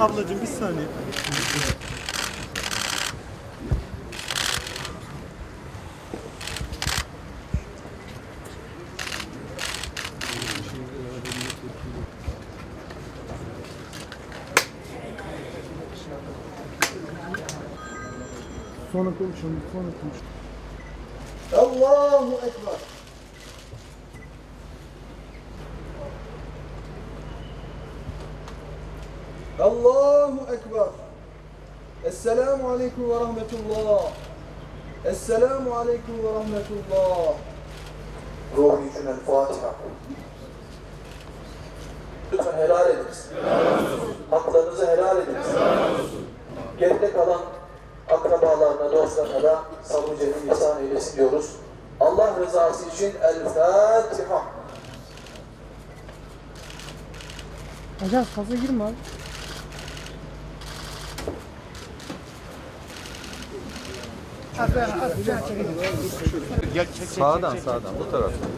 Ablacığım bir saniye. Sonra konuşalım, sonra konuşalım. Allahu Ekber. Allahu Ekber. Esselamu Aleyküm ve Rahmetullah. Esselamu Aleyküm ve Rahmetullah. Ruhu için El Fatiha. Lütfen helal ediniz. Haklarınızı helal ediniz. Geride kalan akrabalarına, dostlarına da sabrı cemil ihsan eylesin diyoruz. Allah rızası için El Fatiha. Ajan fazla girme abi. Sağdan sağdan bu taraftan.